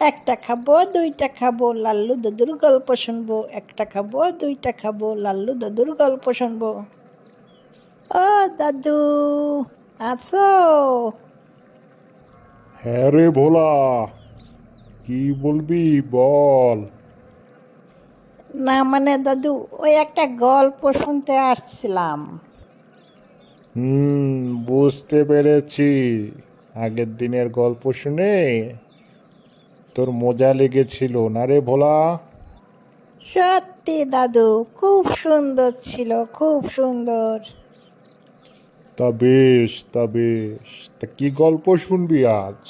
একটা খাব দুইটা খাব লাল্লু দাদুর গল্প শুনব। একটা খাব দুইটা খাব লাল্লু দাদুর গল্প শুনব। ও দাদু আছো হ্যাঁ রে ভোলা কি বলবি বল? না মানে দাদু ওই একটা গল্প শুনতে আসছিলাম। হুম বুঝতে পেরেছি। আগের দিনের গল্প শুনে তোর মজা লেগেছিল না রে ভোলা? সত্যি দাদু খুব সুন্দর ছিল খুব সুন্দর। তা বেশ তা বেশ। তা কি গল্প শুনবি আজ?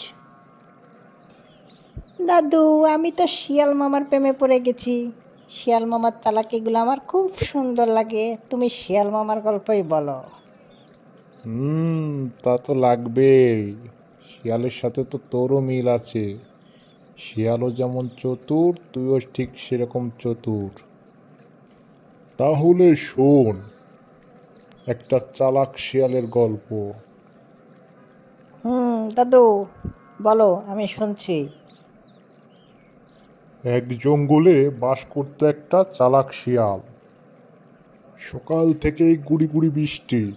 দাদু আমি তো শিয়াল মামার প্রেমে পড়ে গেছি। শিয়াল মামার চালাকিগুলো আমার খুব সুন্দর লাগে। তুমি শিয়াল মামার গল্পই বলো। হুম তা তো লাগবেই। শিয়ালের সাথে তো তোরও মিল আছে। শিয়ালও যেমন চতুর তুইও ঠিক সেরকম চতুর। তাহলে শোন একটা চালাক শিয়ালের গল্প। হুম দাদু বলো আমি শুনছি। এক জঙ্গলে বাস করতো একটা চালাক শিয়াল। সকাল থেকেই গুড়ি গুড়ি বৃষ্টি।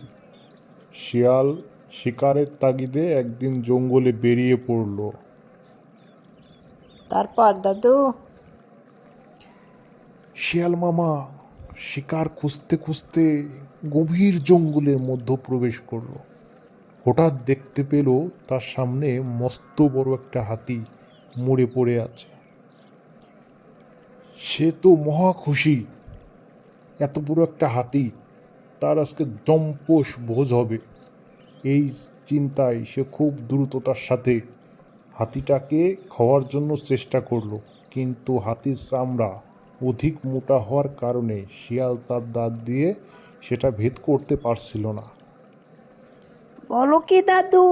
শিয়াল শিকারের তাগিদে একদিন জঙ্গলে বেরিয়ে পড়ল। তারপর দাদু? শিয়াল মামা, শিকার খুঁজতে খুঁজতে গভীর জঙ্গলের মধ্যে প্রবেশ করল। হঠাৎ দেখতে পেল তার সামনে মস্ত বড় একটা হাতি মরে পড়ে আছে। সে তো মহা খুশি। এত বড় একটা হাতি, তার আজকে জম্পোষ ভোজ হবে। এই চিন্তায় সে খুব দ্রুততার সাথে হাতিটাকে খাওয়ার জন্য চেষ্টা করল কিন্তু হাতির চামড়া অধিক মোটা হওয়ার কারণে শিয়াল তার দাঁত দিয়ে সেটা ভেদ করতে পারছিল না। বলো কি দাদু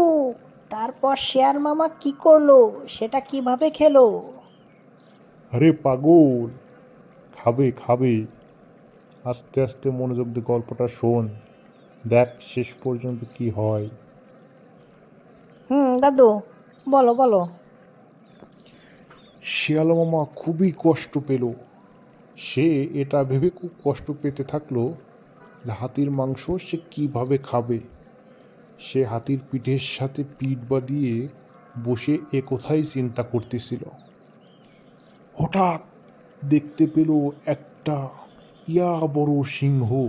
তারপর শেয়ার মামা কি করল সেটা কীভাবে খেলো? আরে পাগল খাবে খাবে। আস্তে আস্তে মনোযোগ দিয়ে গল্পটা শোন দেখ শেষ পর্যন্ত কি হয়। হুম দাদু। বলো বলো। শিয়াল মামা খুবই কষ্ট পেল। সে এটা ভেবে খুব কষ্ট পেতে থাকল যে হাতির মাংস সে কীভাবে খাবে। সে হাতির পিঠের সাথে পিঠ বাঁধিয়ে বসে এ কোথায় চিন্তা করতেছিল। হঠাৎ দেখতে পেল একটা ইয়া বড় সিংহ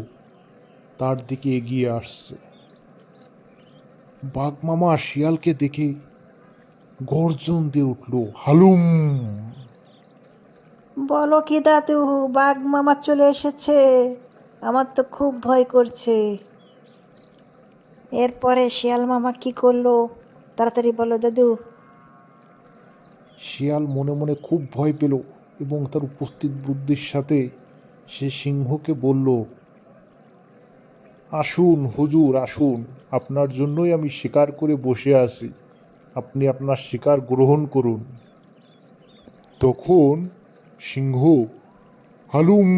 তার দিকে এগিয়ে আসছে। বাঘ মামা শিয়ালকে দেখে গর্জন দিয়ে উঠল হালুম! বলো কি দাদু বাঘ মামা চলে এসেছে। আমার তো খুব ভয় করছে। এরপরে শিয়াল মামা কি করল? তাড়াতাড়ি বলো দাদু। শিয়াল মনে মনে খুব ভয় পেল এবং তার উপস্থিত বুদ্ধির সাথে সে সিংহকে বলল আসুন হুজুর আসুন। আপনার জন্যই আমি শিকার করে বসে আছি। আপনি আপনার শিকার গ্রহণ করুন। তখন সিংহ হালুম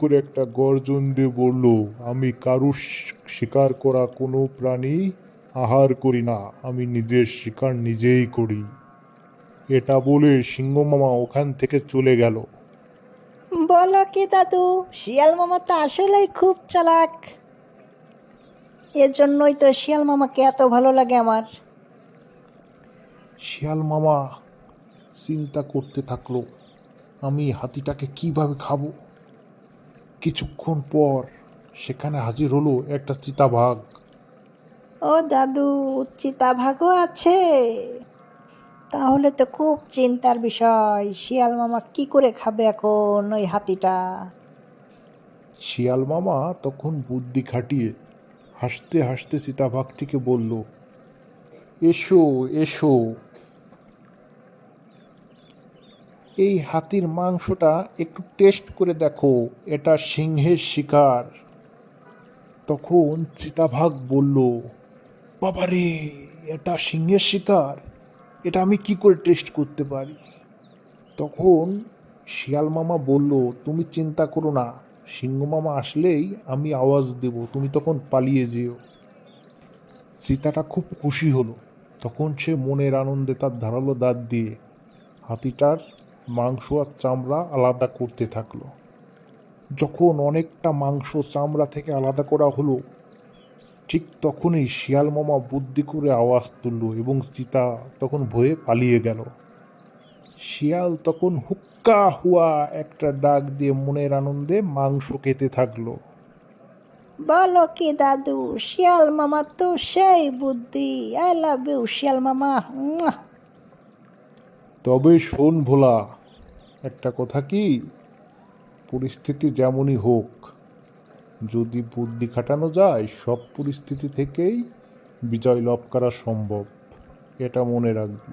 করে একটা গর্জন দিয়ে বলল, আমি কারু শিকার করা কোনো প্রাণী আহার করি না, আমি নিজের শিকার নিজেই করি। এটা বলে সিংহ মামা ওখান থেকে চলে গেল। বলো কি দাদু, শিয়াল মামা তো আসলেই খুব চালাক। এর জন্যই তো শিয়াল মামাকে এত ভালো লাগে আমার। শিয়াল মামা চিন্তা করতে থাকল আমি হাতিটাকে কীভাবে খাব? কিছুক্ষণ পর সেখানে হাজির হলো একটা চিতাবাঘ। ও দাদু চিতাভাগও আছে? তাহলে তো খুব চিন্তার বিষয় শিয়াল মামা কি করে খাবে এখন ওই হাতিটা? শিয়াল মামা তখন বুদ্ধি খাটিয়ে হাসতে হাসতে চিতাবাঘটিকে বলল এসো এসো। এই হাতির মাংসটা একটু টেস্ট করে দেখো, এটা সিংহের শিকার। তখন চিতাভাগ বলল, বাবারে, এটা সিংহের শিকার? এটা আমি কি করে টেস্ট করতে পারি? তখন শিয়াল মামা বলল, তুমি চিন্তা করো না, সিংহ মামা আসলেই আমি আওয়াজ দেব, তুমি তখন পালিয়ে যেও। চিতাটা খুব খুশি হলো। তখন সে মনের আনন্দে তার ধারালো দাঁত দিয়ে হাতিটার মাংস আর চামড়া আলাদা করতে থাকল। যখন অনেকটা মাংস চামড়া থেকে আলাদা করা হলো, ঠিক তখনই শিয়াল মামা বুদ্ধি করে আওয়াজ তুলল এবং চিতা তখন ভয়ে পালিয়ে গেল। শিয়াল তখন হুক্কা হুয়া একটা ডাক দিয়ে মনের আনন্দে মাংস খেতে থাকল। বলো কি দাদু, শিয়াল মামা তো সেই বুদ্ধি। আই লাভ ইউ শিয়াল মামা। তবে শোন ভোলা, একটা কথা কি? পরিস্থিতি যেমনই হোক, যদি বুদ্ধি খাটানো যায়, সব পরিস্থিতি থেকেই বিজয় লাভ করা সম্ভব, এটা মনে রাখবি।